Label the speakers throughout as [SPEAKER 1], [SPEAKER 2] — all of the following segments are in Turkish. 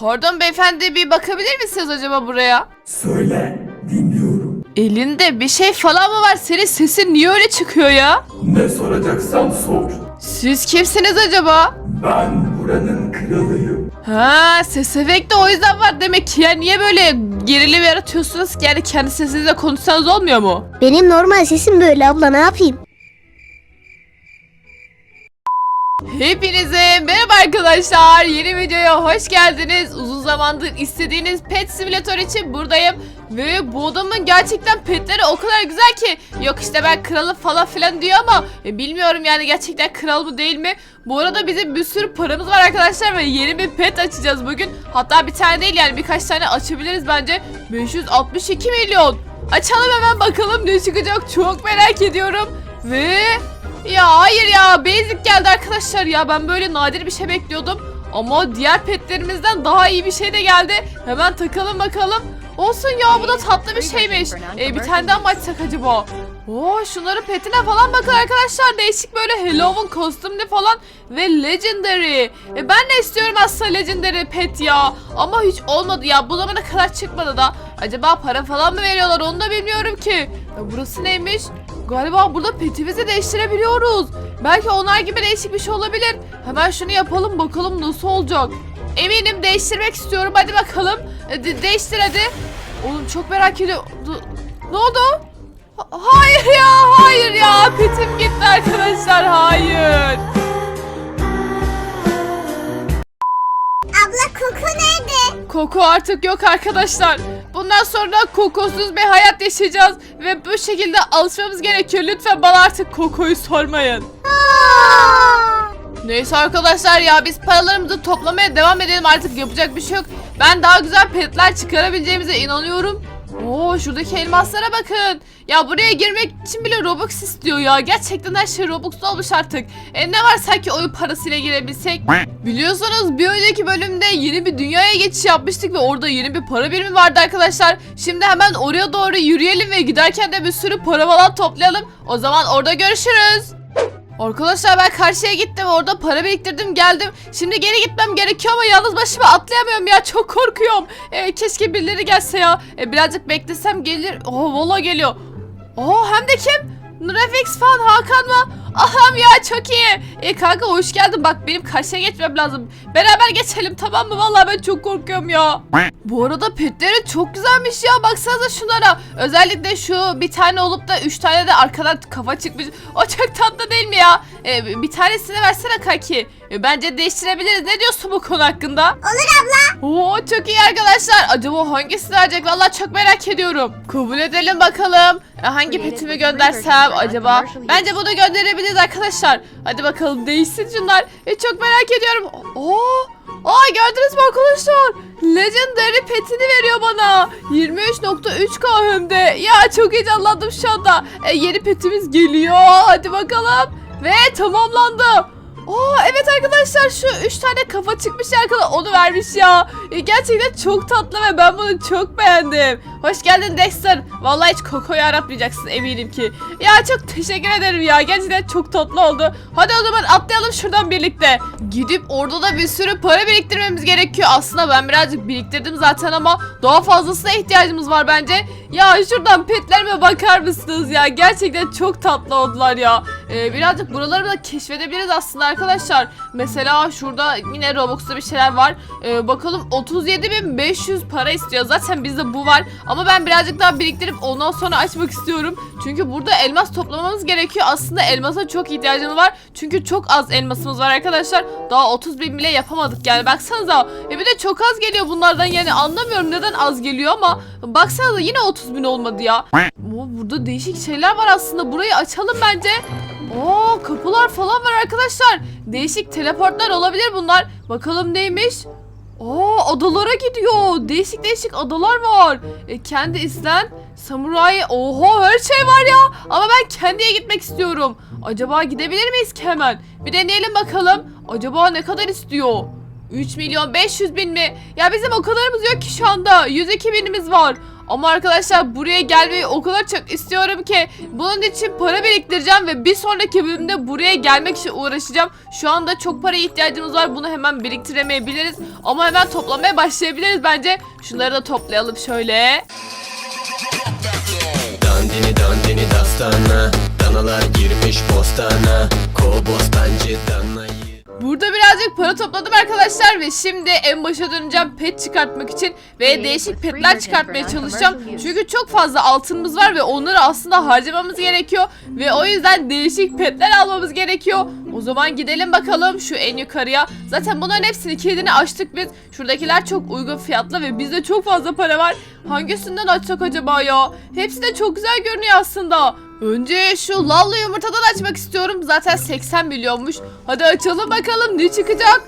[SPEAKER 1] Pardon beyefendi bir bakabilir misiniz acaba buraya?
[SPEAKER 2] Söyle, dinliyorum.
[SPEAKER 1] Elinde bir şey falan mı var? Senin sesin niye öyle çıkıyor ya?
[SPEAKER 2] Ne soracaksan sor.
[SPEAKER 1] Siz kimsiniz acaba?
[SPEAKER 2] Ben buranın kralıyım.
[SPEAKER 1] Ha ses efekti o yüzden var demek ki ya niye böyle gerilim yaratıyorsunuz ki yani kendi sesinizle konuşsanız olmuyor mu?
[SPEAKER 3] Benim normal sesim böyle abla ne yapayım?
[SPEAKER 1] Hepinize merhaba arkadaşlar. Yeni videoya hoş geldiniz. Uzun zamandır istediğiniz pet simülatör için buradayım. Ve bu adamın gerçekten petleri o kadar güzel ki. Yok işte ben kralım falan filan diyor ama e, bilmiyorum yani gerçekten kral mı değil mi? Bu arada bizim bir sürü paramız var arkadaşlar ve yeni bir pet açacağız bugün. Hatta bir tane değil yani birkaç tane açabiliriz bence. 562 milyon. Açalım hemen bakalım ne çıkacak. Çok merak ediyorum. Ve ya hayır ya basic geldi arkadaşlar ya ben böyle nadir bir şey bekliyordum. Ama diğer petlerimizden daha iyi bir şey de geldi. Hemen takalım bakalım. Olsun ya bu da tatlı bir şeymiş. Ee, bir tane daha mı açsak acaba? Oo şunların petine falan bakın arkadaşlar. Değişik böyle Halloween kostümlü falan ve Legendary. E, ben de istiyorum aslında Legendary pet ya. Ama hiç olmadı ya. Bu zamana kadar çıkmadı da. Acaba para falan mı veriyorlar onu da bilmiyorum ki. Ya burası neymiş? Galiba burada petimizi değiştirebiliyoruz. Belki onlar gibi değişik bir şey olabilir. Hemen şunu yapalım bakalım nasıl olacak. Eminim değiştirmek istiyorum. Hadi bakalım. E, de- değiştir hadi. Oğlum çok merak ediyorum. Ne oldu? Ha- hayır ya, hayır ya. Petim gitti arkadaşlar. Hayır.
[SPEAKER 3] Abla koku nerede?
[SPEAKER 1] Koku artık yok arkadaşlar. Bundan sonra kokosuz bir hayat yaşayacağız ve bu şekilde alışmamız gerekiyor. Lütfen bana artık kokuyu sormayın. Neyse arkadaşlar ya biz paralarımızı toplamaya devam edelim artık yapacak bir şey yok. Ben daha güzel petler çıkarabileceğimize inanıyorum. Oo şuradaki elmaslara bakın. Ya buraya girmek için bile Robux istiyor ya. Gerçekten her şey Robux olmuş artık. E ne var sanki oyun parasıyla girebilsek? Biliyorsunuz bir önceki bölümde yeni bir dünyaya geçiş yapmıştık ve orada yeni bir para birimi vardı arkadaşlar. Şimdi hemen oraya doğru yürüyelim ve giderken de bir sürü para falan toplayalım. O zaman orada görüşürüz. Arkadaşlar ben karşıya gittim orada para biriktirdim geldim. Şimdi geri gitmem gerekiyor ama yalnız başıma atlayamıyorum ya çok korkuyorum. Ee, keşke birileri gelse ya. Ee, birazcık beklesem gelir. Oh valla geliyor. Oh hem de kim? Refix falan Hakan mı? Aham ya çok iyi. E kanka hoş geldin. Bak benim karşıya geçmem lazım. Beraber geçelim tamam mı? Vallahi ben çok korkuyorum ya. Bu arada petleri çok güzelmiş ya. Baksanıza şunlara. Özellikle şu bir tane olup da üç tane de arkadan kafa çıkmış. O çok tatlı değil mi ya? E, bir tanesini versene Kaki. E, bence değiştirebiliriz. Ne diyorsun bu konu hakkında?
[SPEAKER 3] Olur abla.
[SPEAKER 1] Oo çok iyi arkadaşlar. Acaba hangisini verecek? Vallahi çok merak ediyorum. Kabul edelim bakalım. E, Hangi petimi göndersem acaba? Bence bunu gönderebiliriz arkadaşlar. Hadi bakalım değişsin şunlar. E, çok merak ediyorum. Oo! Aa gördünüz mü arkadaşlar? Legendary petini veriyor bana. 23.3k hem de. Ya çok heyecanlandım şu anda. E, yeni petimiz geliyor. Hadi bakalım. Ve tamamlandı. Aa evet arkadaşlar şu üç tane kafa çıkmış ya onu vermiş ya. E, gerçekten çok tatlı ve ben bunu çok beğendim. Hoş geldin Dexter. Vallahi hiç kokoyu aratmayacaksın eminim ki. Ya çok teşekkür ederim ya. Gerçekten çok tatlı oldu. Hadi o zaman atlayalım şuradan birlikte. Gidip orada da bir sürü para biriktirmemiz gerekiyor. Aslında ben birazcık biriktirdim zaten ama daha fazlasına ihtiyacımız var bence. Ya şuradan petlerime bakar mısınız ya? Gerçekten çok tatlı oldular ya. Ee, birazcık buraları da keşfedebiliriz aslında arkadaşlar. Mesela şurada yine Robux'ta bir şeyler var. Ee, bakalım 37.500 para istiyor. Zaten bizde bu var. Ama ben birazcık daha biriktirip ondan sonra açmak istiyorum. Çünkü burada elmas toplamamız gerekiyor. Aslında elmasa çok ihtiyacımız var. Çünkü çok az elmasımız var arkadaşlar. Daha 30 bin bile yapamadık yani. Baksanıza. E bir de çok az geliyor bunlardan yani anlamıyorum neden az geliyor ama baksanıza yine 30 bin olmadı ya. Burada değişik şeyler var aslında. Burayı açalım bence. Oo kapılar falan var arkadaşlar. Değişik teleportlar olabilir bunlar. Bakalım neymiş? Aa adalara gidiyor. Değişik değişik adalar var. E, kendi islen samuray. Oha her şey var ya. Ama ben kendiye gitmek istiyorum. Acaba gidebilir miyiz ki hemen? Bir deneyelim bakalım. Acaba ne kadar istiyor? 3 milyon 500 bin mi? Ya bizim o kadarımız yok ki şu anda. 102 binimiz var. Ama arkadaşlar buraya gelmeyi o kadar çok istiyorum ki bunun için para biriktireceğim ve bir sonraki bölümde buraya gelmek için uğraşacağım. Şu anda çok para ihtiyacımız var. Bunu hemen biriktiremeyebiliriz ama hemen toplamaya başlayabiliriz bence. Şunları da toplayalım şöyle.
[SPEAKER 4] Dandini dandini dastana Danalar girmiş bostana Kobostancı danayı
[SPEAKER 1] Burada birazcık para topladım arkadaşlar ve şimdi en başa döneceğim pet çıkartmak için ve değişik petler çıkartmaya çalışacağım. Çünkü çok fazla altınımız var ve onları aslında harcamamız gerekiyor ve o yüzden değişik petler almamız gerekiyor. O zaman gidelim bakalım şu en yukarıya. Zaten bunların hepsini kilidini açtık biz. Şuradakiler çok uygun fiyatlı ve bizde çok fazla para var. Hangisinden açsak acaba ya? Hepsi de çok güzel görünüyor aslında. Önce şu lallı yumurtadan açmak istiyorum. Zaten 80 milyonmuş. Hadi açalım bakalım ne çıkacak.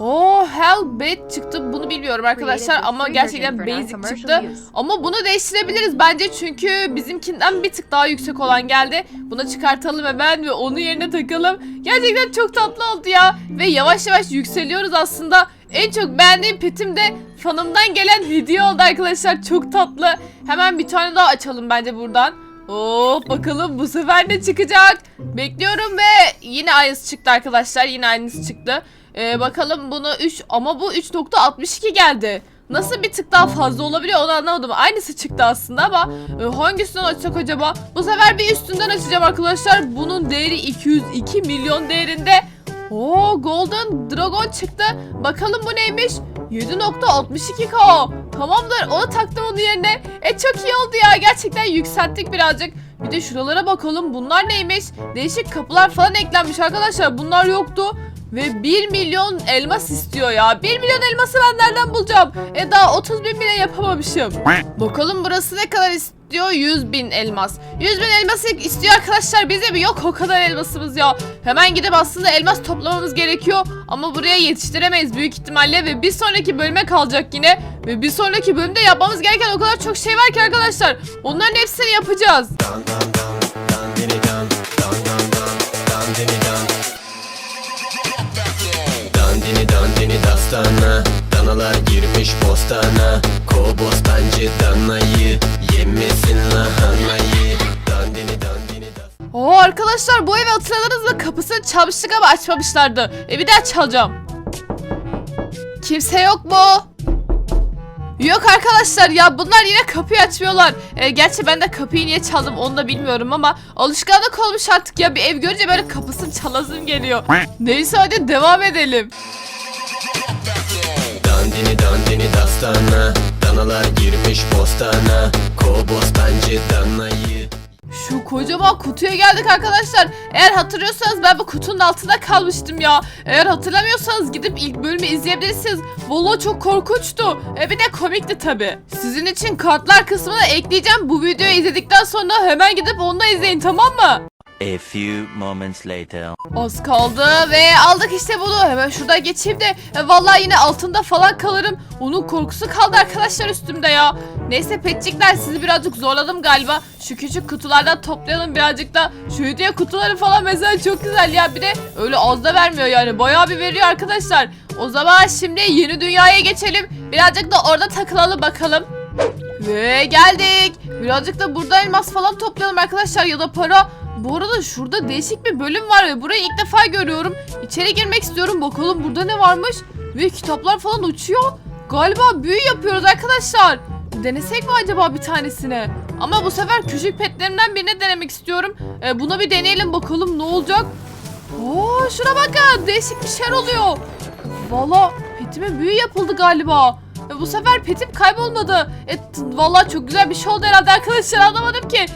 [SPEAKER 1] Oh Hellbait çıktı. Bunu bilmiyorum arkadaşlar ama gerçekten basic çıktı. Ama bunu değiştirebiliriz bence çünkü bizimkinden bir tık daha yüksek olan geldi. Bunu çıkartalım hemen ve onun yerine takalım. Gerçekten çok tatlı oldu ya. Ve yavaş yavaş yükseliyoruz aslında. En çok beğendiğim petim de fanımdan gelen hediye oldu arkadaşlar. Çok tatlı. Hemen bir tane daha açalım bence buradan. Oo bakalım bu sefer ne çıkacak? Bekliyorum ve yine aynısı çıktı arkadaşlar. Yine aynısı çıktı. Ee, bakalım bunu 3 ama bu 3.62 geldi. Nasıl bir tık daha fazla olabiliyor onu anlamadım. Aynısı çıktı aslında ama e, hangisinden açsak acaba? Bu sefer bir üstünden açacağım arkadaşlar. Bunun değeri 202 milyon değerinde. Oo Golden Dragon çıktı. Bakalım bu neymiş? 7.62k. Tamamdır onu taktım onun yerine. E çok iyi oldu ya. Gerçekten yükselttik birazcık. Bir de şuralara bakalım. Bunlar neymiş? Değişik kapılar falan eklenmiş arkadaşlar. Bunlar yoktu. Ve 1 milyon elmas istiyor ya. 1 milyon elması ben nereden bulacağım? E daha 30 bin bile yapamamışım. Bakalım burası ne kadar istiyor? 100 bin elmas. 100 bin elması istiyor arkadaşlar. Bize mi? Yok o kadar elmasımız ya. Hemen gidip aslında elmas toplamamız gerekiyor. Ama buraya yetiştiremeyiz büyük ihtimalle. Ve bir sonraki bölüme kalacak yine. Ve bir sonraki bölümde yapmamız gereken o kadar çok şey var ki arkadaşlar. Onların hepsini yapacağız.
[SPEAKER 4] Dan dan dan Dandini dan Dan dan dan Dandini dan Dandini dandini dastana Danalar girmiş bostana Kobostancı danayı Yemesin lahanayı Dandini dandini dastana
[SPEAKER 1] Oo arkadaşlar bu evi hatırladınız mı? Kapısını çalmıştık ama açmamışlardı. E bir daha çalacağım. Kimse yok mu? Yok arkadaşlar ya bunlar yine kapıyı açmıyorlar. E, gerçi ben de kapıyı niye çaldım onu da bilmiyorum ama alışkanlık olmuş artık ya bir ev görünce böyle kapısını çalasım geliyor. Neyse hadi devam edelim.
[SPEAKER 4] Dandini dandini dastana Danalar girmiş bostana Kobostancı danayı
[SPEAKER 1] Şu kocaman kutuya geldik arkadaşlar. Eğer hatırlıyorsanız ben bu kutunun altında kalmıştım ya. Eğer hatırlamıyorsanız gidip ilk bölümü izleyebilirsiniz. Valla çok korkunçtu. E bir de komikti tabi. Sizin için kartlar kısmına ekleyeceğim. Bu videoyu izledikten sonra hemen gidip onu da izleyin tamam mı?
[SPEAKER 5] A few moments later.
[SPEAKER 1] Az kaldı ve aldık işte bunu. Hemen şurada geçeyim de e, vallahi yine altında falan kalırım. Onun korkusu kaldı arkadaşlar üstümde ya. Neyse petçikler sizi birazcık zorladım galiba. Şu küçük kutulardan toplayalım birazcık da. Şu hediye kutuları falan mesela çok güzel ya. Bir de öyle az da vermiyor yani. Bayağı bir veriyor arkadaşlar. O zaman şimdi yeni dünyaya geçelim. Birazcık da orada takılalım bakalım. Ve geldik. Birazcık da burada elmas falan toplayalım arkadaşlar ya da para. Bu arada şurada değişik bir bölüm var ve burayı ilk defa görüyorum. İçeri girmek istiyorum. Bakalım burada ne varmış. Ve kitaplar falan uçuyor. Galiba büyü yapıyoruz arkadaşlar. Denesek mi acaba bir tanesine? Ama bu sefer küçük petlerimden birini denemek istiyorum. Ee, buna bir deneyelim bakalım ne olacak. Oo şuna bakın değişik bir şeyler oluyor. Valla petime büyü yapıldı galiba. E, bu sefer petim kaybolmadı. E, valla çok güzel bir şey oldu herhalde arkadaşlar anlamadım ki.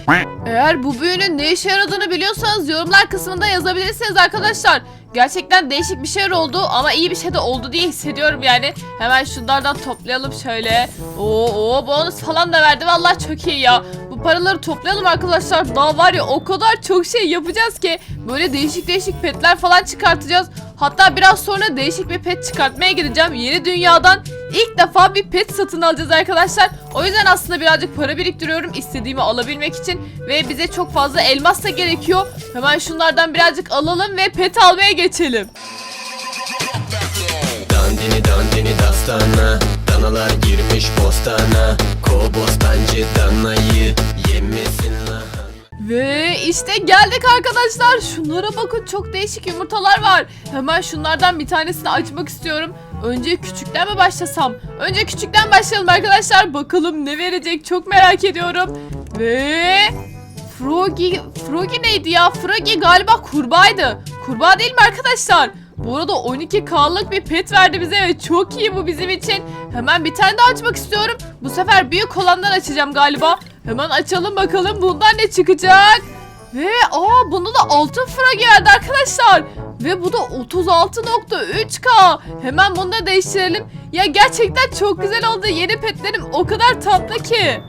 [SPEAKER 1] Eğer bu büyünün ne işe yaradığını biliyorsanız yorumlar kısmında yazabilirsiniz arkadaşlar. Gerçekten değişik bir şeyler oldu ama iyi bir şey de oldu diye hissediyorum yani. Hemen şunlardan toplayalım şöyle. Oo, oo bonus falan da verdi vallahi çok iyi ya. Bu paraları toplayalım arkadaşlar. Daha var ya o kadar çok şey yapacağız ki. Böyle değişik değişik petler falan çıkartacağız. Hatta biraz sonra değişik bir pet çıkartmaya gideceğim. Yeni dünyadan ilk defa bir pet satın alacağız arkadaşlar. O yüzden aslında birazcık para biriktiriyorum istediğimi alabilmek için. Ve bize çok fazla elmas da gerekiyor. Hemen şunlardan birazcık alalım ve pet almaya geçelim.
[SPEAKER 4] Dandini dandini dastana Danalar girmiş bostana Kov bostancı danayı Yemesin lahana
[SPEAKER 1] Ve işte geldik arkadaşlar. Şunlara bakın çok değişik yumurtalar var. Hemen şunlardan bir tanesini açmak istiyorum. Önce küçükten mi başlasam? Önce küçükten başlayalım arkadaşlar. Bakalım ne verecek çok merak ediyorum. Ve Froggy, Froggy neydi ya? Froggy galiba kurbağaydı. Kurbağa değil mi arkadaşlar? Bu arada 12K'lık bir pet verdi bize ve çok iyi bu bizim için. Hemen bir tane daha açmak istiyorum. Bu sefer büyük olandan açacağım galiba. Hemen açalım bakalım bundan ne çıkacak. Ve aa bunda da altın fragi verdi arkadaşlar. Ve bu da 36.3K. Hemen bunu da değiştirelim. Ya gerçekten çok güzel oldu. Yeni petlerim o kadar tatlı ki.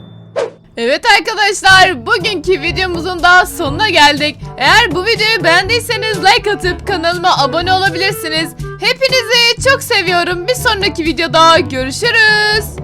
[SPEAKER 1] Evet arkadaşlar bugünkü videomuzun daha sonuna geldik. Eğer bu videoyu beğendiyseniz like atıp kanalıma abone olabilirsiniz. Hepinizi çok seviyorum. Bir sonraki videoda görüşürüz.